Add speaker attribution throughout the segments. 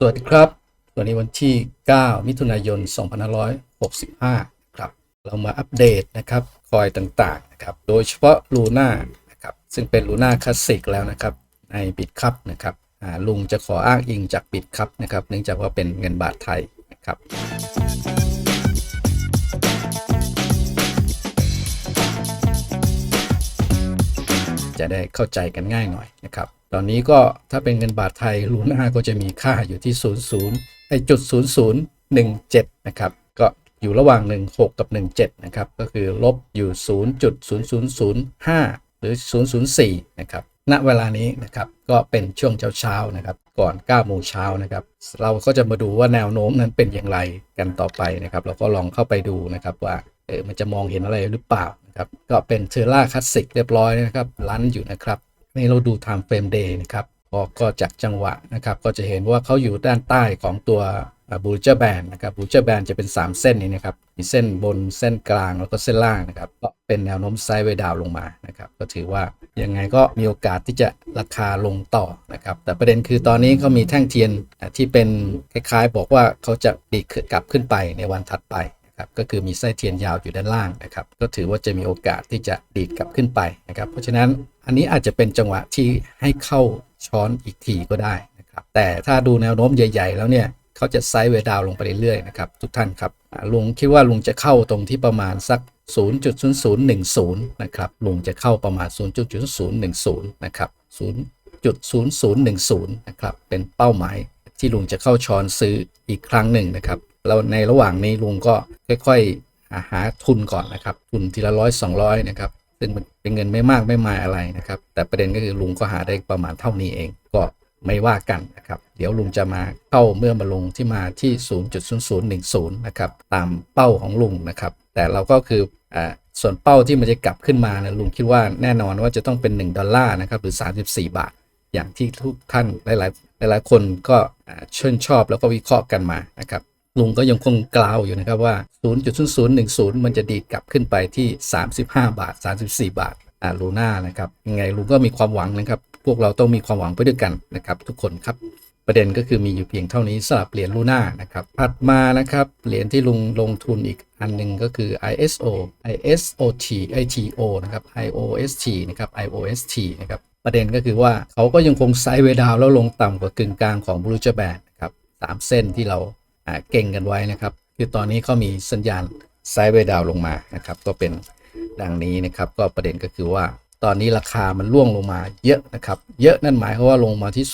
Speaker 1: สวัสดีครับ วันนี้วันที่ 9 มิถุนายน 2565 ครับ เรามาอัปเดตนะครับ คอยต่างๆ นะครับ โดยเฉพาะลูน่านะครับ ซึ่งเป็นลูน่าคลาสสิกแล้วนะครับ ในบิตคัพนะครับลุงจะขออ้างอิงจากบิตคัพนะครับ เนื่องจากว่าเป็นเงินบาทไทยนะครับ จะได้เข้าใจกันง่ายหน่อยนะครับ ตอนนี้ก็ถ้าเป็นเงินบาทไทยลูน่าก็จะมีค่าอยู่ที่ 0 0ไอจุด0017 นะครับ ก็อยู่ระหว่าง 16 กับ 17 นะครับ ก็คือลบอยู่ 0.0005 หรือ 004 นะครับ ณ เวลานี้นะครับ ก็เป็นช่วงเช้าๆ นะครับ ก่อน 9 โมงเช้านะครับ เราก็จะมาดูว่าแนวโน้มนั้นเป็นอย่างไรกันต่อไปนะครับ เราก็ลองเข้าไปดูนะครับว่าเออมันจะมองเห็นอะไรหรือเปล่านะครับ ก็เป็นเทอร่าคลาสสิกเรียบร้อยนะครับ ลันอยู่นะครับ นี่เราดู time frame day นะครับก็ก็จากจังหวะนะครับก็จะเห็นว่าเขาอยู่ด้านใต้ของตัวบูเจอร์แบนนะครับบูเจอร์แบนจะเป็น 3 เส้นนี้นะครับมีเส้นบนเส้นกลางแล้วก็เส้นล่างนะครับก็เป็นแนวโน้มไซด์เวดาวลงมานะครับก็ถือว่ายังไงก็มีโอกาสที่จะราคาลงต่อนะครับแต่ประเด็นคือตอนนี้เขามีแท่งเทียนที่เป็นคล้ายๆ บอกว่าเขาจะดีกลับขึ้นไปในวันถัดไป นะครับก็คือมีไส้เทียนยาวอยู่ด้านล่างนะครับก็ถือว่าจะมีโอกาสที่จะดีดกลับขึ้นไปนะครับเพราะฉะนั้นอันนี้อาจจะเป็นจังหวะที่ให้เข้าช้อนอีกทีก็ได้นะครับแต่ถ้าดูแนวโน้มใหญ่ ๆ แล้วเนี่ยเขาจะไซด์เวดาวลงไปเรื่อยๆนะครับทุกท่านครับลุงคิดว่าลุงจะเข้าตรงที่ประมาณสัก 0.0010 นะครับลุงจะเข้าประมาณ 0.0010 นะครับ 0.0010 นะครับเป็นเป้าหมายที่ลุงจะเข้าช้อนซื้ออีกครั้งหนึ่งนะครับ แล้วในระหว่างนี้ลุงก็ค่อยๆหาหาทุนก่อนนะครับ ทุนทีละร้อยสองร้อยนะครับซึ่งเป็นเงินไม่มากไม่มายอะไรนะครับ แต่ประเด็นก็คือลุงก็หาได้ประมาณเท่านี้เองก็ไม่ว่ากันนะครับ เดี๋ยวลุงจะมาเข้าเมื่อมาลงที่มาที่ 0.0010 นะครับ ตามเป้าของลุงนะครับ แต่เราก็คืออ่าส่วนเป้าที่มันจะกลับขึ้นมานะลุงคิดว่าแน่นอนว่าจะต้องเป็น 1 ดอลลาร์นะครับ หรือ 34 บาท อย่างที่ทุกท่านหลาย ๆ หลาย ๆ คนก็ชื่นชอบแล้วก็วิเคราะห์กันมานะครับ ลุงก็ยังคงกล่าวอยู่นะครับว่า 0.0010 มันจะดีดกลับขึ้นไปที่ 35 บาท 34 บาทอ่าลูน่านะครับยังไงลุงก็มีความหวังนะครับ พวกเราต้องมีความหวังไปด้วยกันนะครับ ทุกคนครับประเด็นก็คือมีอยู่เพียงเท่านี้สำหรับเหรียญลูน่านะครับถัดมานะครับเหรียญที่ลุงลงทุนอีกอันหนึ่งก็คือ ISO ISOT ITO นะครับ IOST นะครับ IOST นะครับประเด็นก็คือว่าเขาก็ยังคงไซด์เวดาวแล้วลงต่ำกว่ากึ่งกลางของบลูเจแบนนะครับสามเส้นที่เรา เก่งกันไว้นะครับ คือตอนนี้เขามีสัญญาณไซด์เวดาวน์ลงมานะครับ ก็เป็นดังนี้นะครับ ก็ประเด็นก็คือว่า ตอนนี้ราคามันร่วงลงมาเยอะนะครับ เยอะนั่นหมายความว่าลงมาที่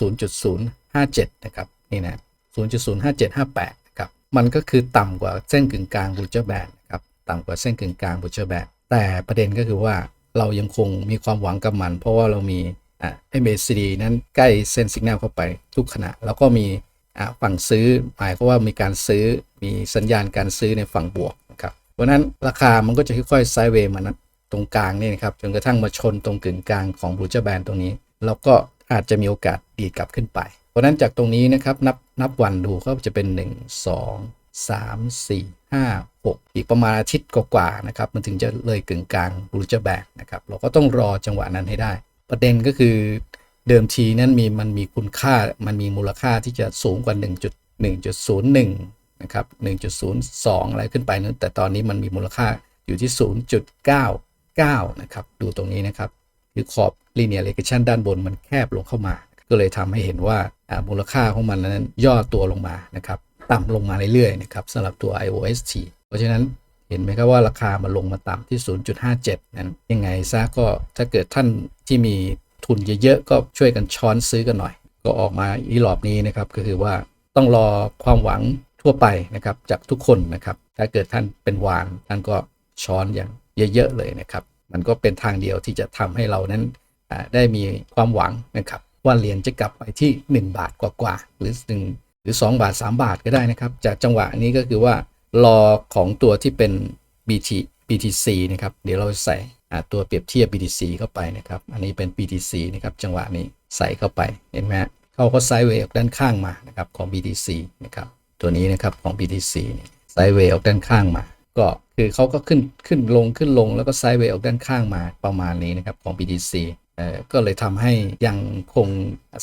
Speaker 1: 0.057 นะครับ นี่นะ0.05758 นะครับ มันก็คือต่ำกว่าเส้นกึ่งกลางบูเจอร์แบนนะครับ ต่ำกว่าเส้นกึ่งกลางบูเจอร์แบนแต่ประเด็นก็คือว่าเรายังคงมีความหวังกับมัน เพราะว่าเรามีอ่า MACD นั้นใกล้เส้นสัญญาณเข้าไปทุกขณะ แล้วก็มี ฝั่งซื้อหมายก็ว่ามีการซื้อมีสัญญาณการซื้อในฝั่งบวกนะครับเพราะนั้นราคามันก็จะค่อยๆไซด์เวย์มานะตรงกลางนี่นะครับจนกระทั่งมาชนตรงกึ่งกลางของบูเจอร์แบนตรงนี้แล้วก็อาจจะมีโอกาสดีดกลับขึ้นไป เพราะฉะนั้นจากตรงนี้นะครับนับนับวันดูก็จะเป็น 1 2 3 4 5 6 อีกประมาณอาทิตย์กว่าๆนะครับมันถึงจะเลยกึ่งกลางบูเจอร์แบนนะครับเราก็ต้องรอจังหวะนั้นให้ได้ ประเด็นก็คือ เดิมทีนั้นมีมันมีคุณค่ามันมีมูลค่าที่จะสูงกว่า 1.1.01 นะครับ 1.02 อะไรขึ้นไปนั้นแต่ตอนนี้มันมีมูลค่าอยู่ที่ 0.99 นะครับ ดูตรงนี้นะครับ คือขอบ linear regression ด้านบนมันแคบลงเข้ามา ก็เลยทำให้เห็นว่าอ่ามูลค่าของมันนั้นย่อตัวลงมานะครับ ต่ำลงมาเรื่อยๆนะครับสำหรับตัว IOST เพราะฉะนั้นเห็นไหมครับว่าราคามันลงมาต่ำที่ 0.57 นั้นยังไงซะก็ถ้าเกิดท่านที่มี ทุนเยอะๆก็ช่วยกันช้อนซื้อกันหน่อย ก็ออกมาอีรอบนี้นะครับก็คือว่าต้องรอความหวังทั่วไปนะครับจากทุกคนนะครับ ถ้าเกิดท่านเป็นวานท่านก็ช้อนอย่างเยอะๆเลยนะครับ มันก็เป็นทางเดียวที่จะทำให้เรานั้นได้มีความหวังนะครับว่าเหรียญจะกลับไปที่ 1 บาทกว่าๆหรือ1หรือ 2 บาท 3 บาทก็ได้นะครับ จากจังหวะนี้ก็คือว่ารอของตัวที่เป็น BT BTC นะครับ เดี๋ยวเราใส่ตัวเปรียบเทียบ BTC เข้าไปนะครับ อันนี้เป็น BTC นะครับ จังหวะนี้ใส่เข้าไป เห็นไหมเขาก็ไซด์เวย์ออกด้านข้างมานะครับของ BTC นะครับ ตัวนี้นะครับของ BTC ไซด์เวย์ออกด้านข้างมา ก็คือเขาก็ขึ้นขึ้นลงขึ้นลงแล้วก็ไซด์เวย์ออกด้านข้างมาประมาณนี้นะครับของ BTC เอ่อก็เลยทำให้ยังคง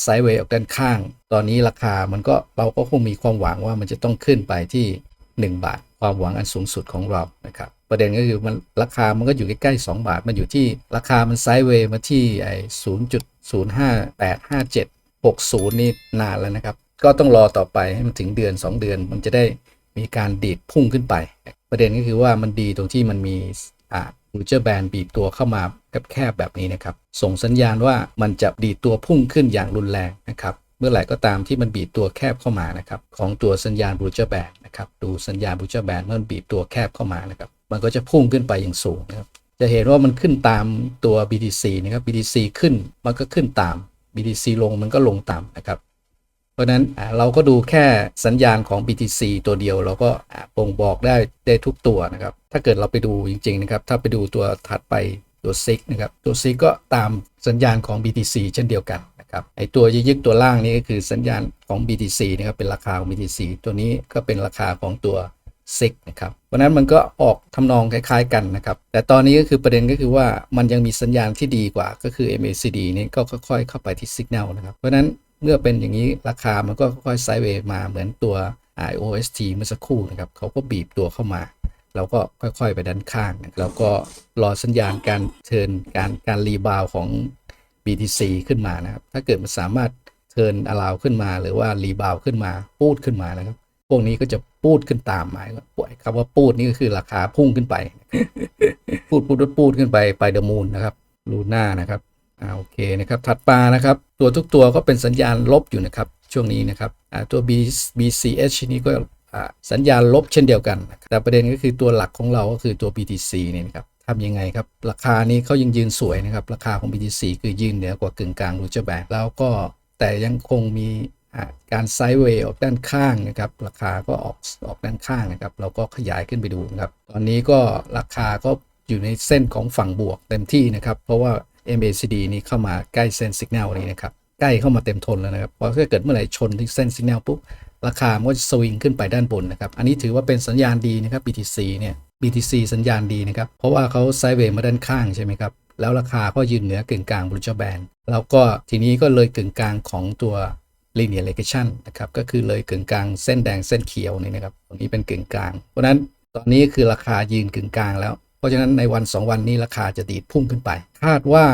Speaker 1: ไซด์เวย์ออกด้านข้าง ตอนนี้ราคามันก็เราก็คงมีความหวังว่ามันจะต้องขึ้นไปที่ 1 บาท ความหวังอันสูงสุดของเรานะครับ ประเด็นก็คือมันราคามันก็อยู่ใกล้ๆ2บาท มันอยู่ที่ราคามันไซด์เวย์มาที่ไอ้ศูนย์จุดศูนย์ห้าแปดห้าเจ็ดหกศูนย์นี่นานแล้วนะครับ ก็ต้องรอต่อไปให้มันถึงเดือน 2 เดือน มันจะได้มีการดีดพุ่งขึ้นไป ประเด็นก็คือว่ามันดีตรงที่มันมีอ่าฟูเจอร์แบนบีบตัวเข้ามาแคบๆแบบนี้นะครับ ส่งสัญญาณว่ามันจะดีตัวพุ่งขึ้นอย่างรุนแรงนะครับ เมื่อไหร่ก็ตามที่มันบีบตัวแคบเข้ามานะครับ ของตัวสัญญาณบูเจอร์แบนนะครับ ดูสัญญาณบูเจอร์แบนเมื่อบีบตัวแคบเข้ามานะครับ มันก็จะพุ่งขึ้นไปอย่างสูงนะครับจะเห็นว่ามันขึ้นตามตัว BTC นะครับ BTC ขึ้นมันก็ขึ้นตาม BTC ลงมันก็ลงตามนะครับ เพราะนั้นเราก็ดูแค่สัญญาณของ BTC ตัวเดียวเราก็อ่าบ่งบอกได้ได้ทุกตัวนะครับ ถ้าเกิดเราไปดูจริงๆนะครับ ถ้าไปดูตัวถัดไปตัว SIG นะครับ ตัว SIG ก็ตามสัญญาณของ BTC เช่นเดียวกันนะครับ ไอตัวยึกตัวล่างนี้ก็คือสัญญาณของ BTC นะครับ เป็นราคาของ BTC ตัวนี้ก็เป็นราคาของตัว ซิกนะครับเพราะนั้นมันก็ออกทำนองคล้ายๆกันนะครับ แต่ตอนนี้ก็คือประเด็นก็คือว่ามันยังมีสัญญาณที่ดีกว่าก็คือ MACD นี่ก็ค่อยๆ เข้าไปที่ Signal นะครับ เพราะนั้นเมื่อเป็นอย่างนี้ราคามันก็ค่อยๆไซด์เวย์มาเหมือนตัว IOST เมื่อสักครู่นะครับเขาก็บีบตัวเข้ามาเราก็ค่อยๆไปด้านข้างนะครับแล้วก็รอสัญญาณการเทินการการรีบาวของ BTC ขึ้นมานะครับ ถ้าเกิดมันสามารถเทินอลาวขึ้นมา หรือว่ารีบาวขึ้นมาปูดขึ้นมานะครับ พวกนี้ก็จะปูดขึ้นตามหมายคำว่าปูดนี่ก็คือราคาพุ่งขึ้นไป ปูดปูดปูดขึ้นไปไปเดมูนนะครับลูน่านะครับอ่าโอเคนะครับถัดมานะครับ ตัวทุกตัวก็เป็นสัญญาณลบอยู่นะครับ ช่วงนี้นะครับอ่าตัว B BCH นี่ก็อ่สัญญาณลบเช่นเดียวกัน แต่ประเด็นก็คือตัวหลักของเราก็คือตัว BTC นี่นะครับทำยังไงครับ ราคานี้เขายังยืนสวยนะครับ ราคาของ BTC คือยืนเหนือกว่ากึ่งกลางรูเจอร์แบงแล้วก็แต่ยังคงมี การไซด์เวย์ออกด้านข้างนะครับ ราคาก็ออกออกด้านข้างนะครับ เราก็ขยายขึ้นไปดูนะครับ ตอนนี้ก็ราคาก็อยู่ในเส้นของฝั่งบวกเต็มที่นะครับ เพราะว่า MACD นี้เข้ามาใกล้เส้นสัญญาณนี้นะครับ ใกล้เข้ามาเต็มทนแล้วนะครับ เพราะถ้าเกิดเมื่อไหร่ชนที่เส้นสัญญาณปุ๊บ ราคามันก็จะสวิงขึ้นไปด้านบนนะครับ อันนี้ถือว่าเป็นสัญญาณดีนะครับ BTC เนี่ย BTC สัญญาณดีนะครับ เพราะว่าเขาไซด์เวย์มาด้านข้างใช่ไหมครับ แล้วราคาก็ยืนเหนือกึ่งกลางบรูจแบนแล้วก็ทีนี้ก็เลยกึ่งกลางของตัว linear regression นะครับก็คือเลยกึ่งกลางเส้นแดงเส้นเขียวนี่นะครับตรงนี้เป็นกึ่งกลาง เพราะฉะนั้นตอนนี้คือราคายืนกึ่งกลางแล้ว เพราะฉะนั้นในวัน 2 วันนี้ราคาจะดีดพุ่งขึ้นไป คาดว่า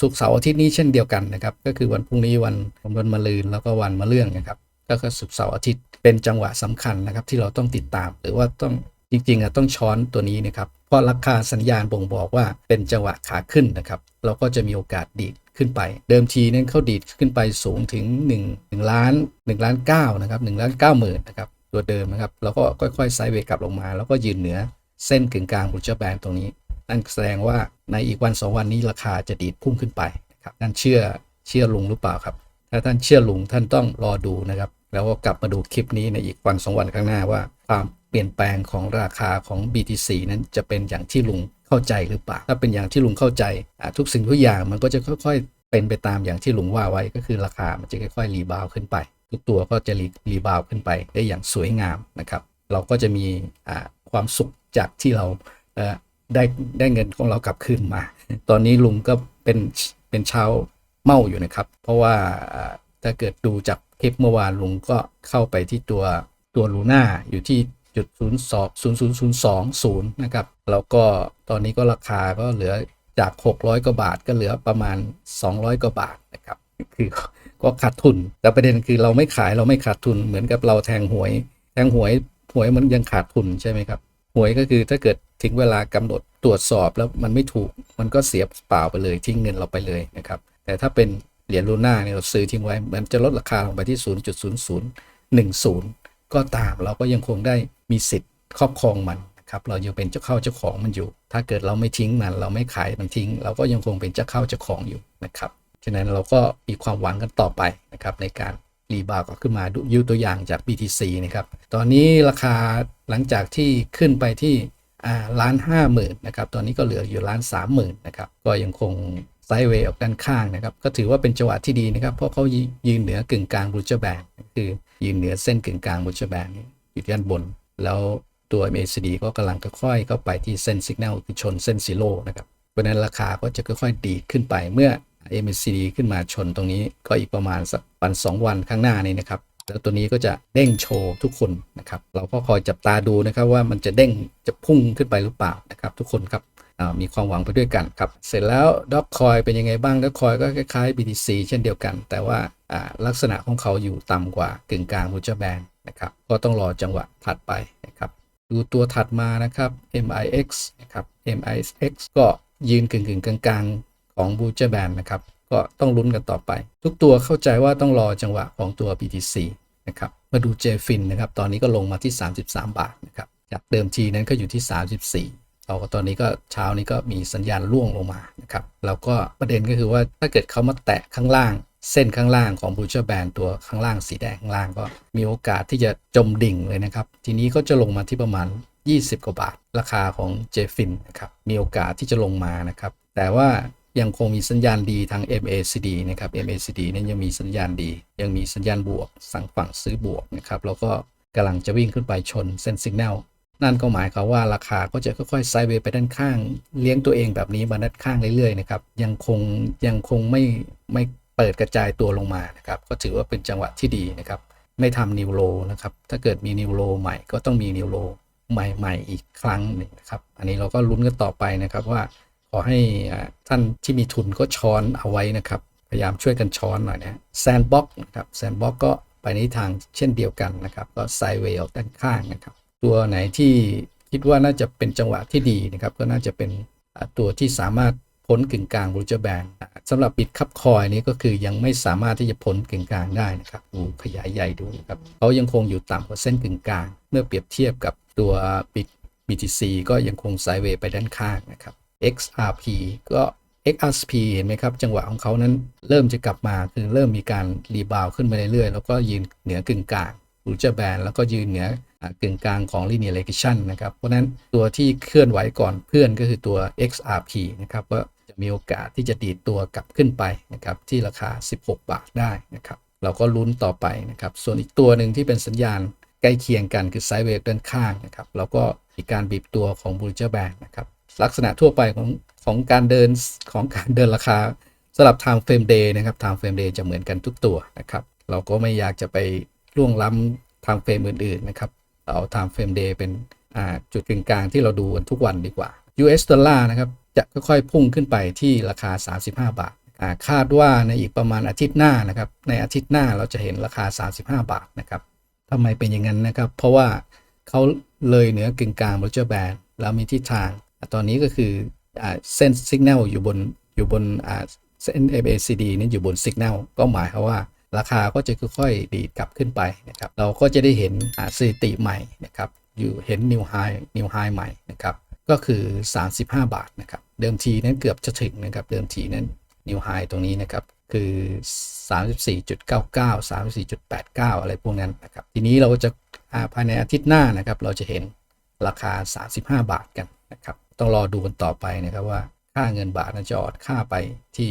Speaker 1: ศุกเสาร์อาทิตย์นี้เช่นเดียวกันนะครับก็คือวันพรุ่งนี้วันวันมะรืนแล้วก็วันมะเรื่องนะครับก็คือศุกเสาร์อาทิตย์เป็นจังหวะสำคัญนะครับที่เราต้องติดตาม หรือว่าต้องจริงๆอะต้องช้อนตัวนี้นะครับ เพราะราคาสัญญาณบ่งบอกว่าเป็นจังหวะขาขึ้นนะครับ เราก็จะมีโอกาสดีดขึ้นไป เดิมทีนั้นเขาดีดขึ้นไปสูงถึง1 1ล้าน1ล้าน9นะครับ1ล้าน9หมื่นนะครับตัวเดิมนะครับแล้วก็ค่อยๆไซด์เวกลับลงมา แล้วก็ยืนเหนือเส้นกึ่งกลางบูเจอร์แบนตรงนี้ นั่นแสดงว่าในอีกวัน 2 วันนี้ราคาจะดีดพุ่งขึ้นไปนะครับนั่นเชื่อเชื่อลุงหรือเปล่าครับ ถ้าท่านเชื่อลุงท่านต้องรอดูนะครับแล้วก็กลับมาดูคลิปนี้ในอีกวันสองวันข้างหน้าว่าความ เปลี่ยนแปลงของราคาของ BTC นั้นจะเป็นอย่างที่ลุงเข้าใจหรือเปล่า ถ้าเป็นอย่างที่ลุงเข้าใจ ทุกสิ่งทุกอย่างมันก็จะค่อยๆ เป็นไปตามอย่างที่ลุงว่าไว้ก็คือราคามันจะค่อยๆรีบาวขึ้นไป ทุกตัวก็จะรีรีบาวขึ้นไปได้อย่างสวยงามนะครับ เราก็จะมีความสุขจากที่เราได้ได้เงินของเรากลับคืนมา ตอนนี้ลุงก็เป็นเป็นชาวเมาอยู่นะครับ เพราะว่าถ้าเกิดดูจากคลิปเมื่อวานลุงก็เข้าไปที่ตัวตัวลูน่าอยู่ที่ จุดศูนย์สองศูนย์ศูนย์ศูนย์สองศูนย์นะครับแล้วก็ตอนนี้ก็ราคาก็เหลือจาก 600 กว่าบาทก็เหลือประมาณ 200 กว่าบาทนะครับคือก็ขาดทุน แต่ประเด็นคือเราไม่ขายเราไม่ขาดทุนเหมือนกับเราแทงหวย แทงหวยหวยมันยังขาดทุนใช่ไหมครับหวยก็คือถ้าเกิดถึงเวลากำหนดตรวจสอบแล้วมันไม่ถูกมันก็เสียเปล่าไปเลยทิ้งเงินเราไปเลยนะครับแต่ถ้าเป็นเหรียญลูน่าเนี่ยเราซื้อทิ้งไว้มันจะลดราคาลงไปที่ 0.0010 ก็ตามเราก็ยังคงได้ มีสิทธิ์ครอบครองมันนะครับเรายังเป็นเจ้าเข้าเจ้าของมันอยู่ ถ้าเกิดเราไม่ทิ้งมัน เราไม่ขายมันทิ้ง เราก็ยังคงเป็นเจ้าเข้าเจ้าของอยู่นะครับฉะนั้นเราก็มีความหวังกันต่อไปนะครับในการรีบาวก็ขึ้นมาดูยูตัวอย่างจาก BTC นะครับตอนนี้ราคาหลังจากที่ขึ้นไปที่ล้านห้าหมื่นนะครับตอนนี้ก็เหลืออยู่ล้านสามหมื่นนะครับก็ยังคงไซด์เวย์ออกด้านข้างนะครับก็ถือว่าเป็นจังหวะที่ดีนะครับเพราะเขายืนเหนือกึ่งกลางบูเจอร์แบนคือยืนเหนือเส้นกึ่งกลางบูเจอร์แบนอยู่ด้านบน แล้วตัว MACD ก็กำลังค่อยๆเข้าไปที่เส้นสัญญาณคือชนเส้นซีโร่นะครับเพราะฉะนั้นราคาก็จะค่อยๆดีขึ้นไปเมื่อ MACD ขึ้นมาชนตรงนี้ก็อีกประมาณสักวันสองวันข้างหน้านี้นะครับแล้วตัวนี้ก็จะเด้งโชว์ทุกคนนะครับ เราก็คอยจับตาดูนะครับว่ามันจะเด้งจะพุ่งขึ้นไปหรือเปล่านะครับ ทุกคนครับมีความหวังไปด้วยกันครับ เสร็จแล้วด็อกคอยเป็นยังไงบ้างด็อกคอยก็คล้ายๆ BTC เช่นเดียวกัน แต่ว่า ลักษณะของเขาอยู่ต่ำกว่ากึ่งกลางบูจแบนนะครับ ก็ต้องรอจังหวะถัดไปนะครับ ดูตัวถัดมานะครับ MIX นะครับ MIX ก็ยืนกึ่งกึ่งๆกลางของบูจแบนนะครับ ก็ต้องลุ้นกันต่อไป ทุกตัวเข้าใจว่าต้องรอจังหวะของตัว BTC นะครับ มาดู JFIN นะครับ ตอนนี้ก็ลงมาที่ 33 บาทนะครับ จากเดิมทีนั้นก็อยู่ที่ 34เราก็ตอนนี้ก็เช้านี้ก็มีสัญญาณร่วงลงมานะครับแล้วก็ประเด็นก็คือว่าถ้าเกิดเขามาแตะข้างล่าง เส้นข้างล่างของบูเชอร์แบนตัวข้างล่างสีแดงข้างล่างก็มีโอกาสที่จะจมดิ่งเลยนะครับ ทีนี้ก็จะลงมาที่ประมาณ 20 กว่าบาท ราคาของ JFIN นะครับ มีโอกาสที่จะลงมานะครับ แต่ว่ายังคงมีสัญญาณดีทาง MACD นะครับ MACD นั้นยังมีสัญญาณดี ยังมีสัญญาณบวก สั่งฝั่งซื้อบวกนะครับ แล้วก็กำลังจะวิ่งขึ้นไปชนเส้นสัญญาณนั่นก็หมายความว่าราคาก็จะค่อยๆไซด์เวย์ไปด้านข้าง เลี้ยงตัวเองแบบนี้มาด้านข้างเรื่อยๆนะครับ ยังคงยังคงไม่ไม่ เปิดกระจายตัวลงมานะครับก็ถือว่าเป็นจังหวะที่ดีนะครับ ไม่ทำนิวโลนะครับถ้าเกิดมีนิวโลใหม่ก็ต้องมีนิวโลใหม่ๆอีกครั้งหนึ่งนะครับ อันนี้เราก็ลุ้นกันต่อไปนะครับว่าขอให้ท่านที่มีทุนก็ช้อนเอาไว้นะครับ พยายามช่วยกันช้อนหน่อยนะแซนบ็อกนะครับแซนบ็อกก็ไปในทางเช่นเดียวกันนะครับ ก็ไซเวย์ออกด้านข้างนะครับ ตัวไหนที่คิดว่าน่าจะเป็นจังหวะที่ดีนะครับ ก็น่าจะเป็นตัวที่สามารถ พ้นกึ่งกลางบูจแบนสำหรับบิตคับคอยนี้ก็คือยังไม่สามารถที่จะพ้นกึ่งกลางได้นะครับดูขยายใหญ่ดูนะครับเขายังคงอยู่ต่ำกว่าเส้นกึ่งกลาง เมื่อเปรียบเทียบกับตัวบิต BTC ก็ยังคงไซด์เวย์ไปด้านข้างนะครับ XRP ก็ XRP เห็นไหมครับ จังหวะของเขานั้นเริ่มจะกลับมาคือเริ่มมีการรีบาวขึ้นมาเรื่อยๆ แล้วก็ยืนเหนือกึ่งกลางรูเจอร์แบนแล้วก็ยืนเหนือกึ่งกลางของ linear regression นะครับ เพราะนั้นตัวที่เคลื่อนไหวก่อนเพื่อนก็คือตัว XRP นะครับก็ จะมีโอกาสที่จะดีดตัวกลับขึ้นไปนะครับที่ราคา 16 บาทได้นะครับเราก็ลุ้นต่อไปนะครับส่วนอีกตัวหนึ่งที่เป็นสัญญาณใกล้เคียงกันคือไซด์เวย์ด้านข้างนะครับแล้วก็มีการบีบตัวของบูเจอร์แบนนะครับลักษณะทั่วไปของของการเดินของการเดินราคาสำหรับทางเฟรมเดย์นะครับทางเฟรมเดย์จะเหมือนกันทุกตัวนะครับเราก็ไม่อยากจะไปล่วงล้ำทางเฟรมอื่นๆนะครับเอาทางเฟรมเดย์เป็นจุดกึ่งกลางที่เราดูกันทุกวันดีกว่า US ดอลลาร์นะครับ จะค่อยๆพุ่งขึ้นไปที่ราคา 35 บาทาคาดว่าในอีกประมาณอาทิตย์หน้านะครับ ในอาทิตย์หน้าเราจะเห็นราคา 35 บาทนะครับทำไมเป็นอย่างนั้นนะครับ เพราะว่าเขาเลยเหนือกึ่งกลางโรเจอร์แบนแล้วมีทิศทาง ตอนนี้ก็คืออเส้นสัญญาณอยู่บนอยู่บนเส้น MACD นี่อยู่บนสัญญาณก็หมายความว่าราคาก็จะค่อยๆดีดกลับขึ้นไปนะครับ เราก็จะได้เห็นอ่าสถิติใหม่นะครับ อยู่เห็นนิวไฮนิวไฮใหม่นะครับ ก็คือ 35 บาทนะครับ เดิมทีนั้นเกือบจะถึงนะครับ เดิมทีนั้นนิวไฮตรงนี้นะครับ คือ 34.99 34.89 อะไรพวกนั้นนะครับ ทีนี้เราจะาภายในอาทิตย์หน้านะครับ เราจะเห็นราคา 35 บาทกันนะครับ ต้องรอดูกันต่อไปนะครับว่าค่าเงินบาทนะจะอ่อนค่าไปที่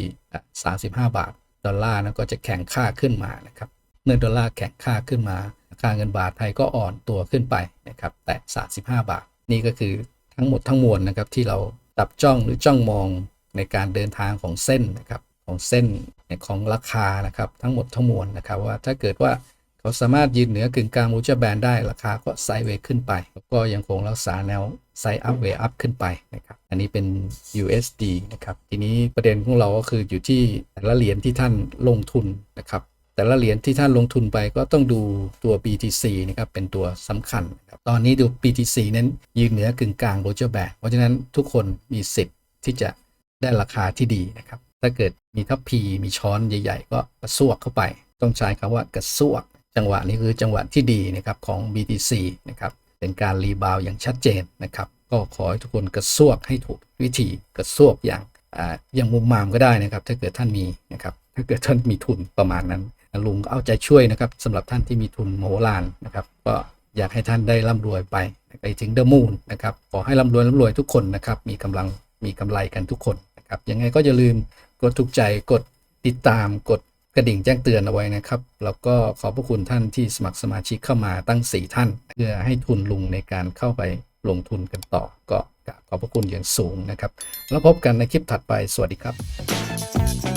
Speaker 1: 35 บาท ดอลลาร์นะก็จะแข่งค่าขึ้นมานะครับ เมื่อดอลลาร์แข่งค่าขึ้นมา ค่าเงินบาทไทยก็อ่อนตัวขึ้นไปนะครับ แตะ35 บาท นี่ก็คือ ทั้งหมดทั้งมวลนะครับที่เราจับจ้องหรือจ้องมองในการเดินทางของเส้นนะครับของเส้นของราคานะครับทั้งหมดทั้งมวลนะครับว่าถ้าเกิดว่าเขาสามารถยืนเหนือกึ่งกลางมูจแบนได้ราคาก็ไซด์เวย์ขึ้นไป แล้วก็ยังคงรักษาแนวไซด์อัพเวย์อัพขึ้นไปนะครับอันนี้เป็น USD นะครับทีนี้ประเด็นของเราก็คืออยู่ที่แต่ละเหรียญที่ท่านลงทุนนะครับ แต่ละเหรียญที่ท่านลงทุนไปก็ต้องดูตัว BTC นะครับเป็นตัวสำคัญครับตอนนี้ดู BTC นั้นยืนเหนือกึ่งกลางโรเจอร์แบนเพราะฉะนั้นทุกคนมีสิทธิ์ที่จะได้ราคาที่ดีนะครับ ถ้าเกิดมีทัพพีมีช้อนใหญ่ ๆ ก็กระซวกเข้าไป ต้องใช้คำว่ากระซวก จังหวะนี้คือจังหวะที่ดีนะครับของ BTC นะครับเป็นการรีบาวอย่างชัดเจนนะครับก็ขอให้ทุกคนกระซวกให้ถูกวิธีกระซวกอย่างออย่างมุมมามก็ได้นะครับ ถ้าเกิดท่านมีนะครับถ้าเกิดท่านมีทุนประมาณนั้น ลุงเอาใจช่วยนะครับสำหรับท่านที่มีทุนโมโหลานนะครับ ก็อยากให้ท่านได้ร่ำรวยไปไปถึงเดอะมูนนะครับขอให้ร่ำรวยร่ำรวยทุกคนนะครับมีกำลังมีกำไรกันทุกคนนะครับยังไงก็อย่าลืมกดถูกใจกดติดตามกดกระดิ่งแจ้งเตือนเอาไว้นะครับ แล้วก็ขอบพระคุณท่านที่สมัครสมาชิกเข้ามาตั้ง 4 ท่าน เพื่อให้ทุนลุงในการเข้าไปลงทุนกันต่อ ก็ขอบพระคุณอย่างสูงนะครับ แล้วพบกันในคลิปถัดไปสวัสดีครับ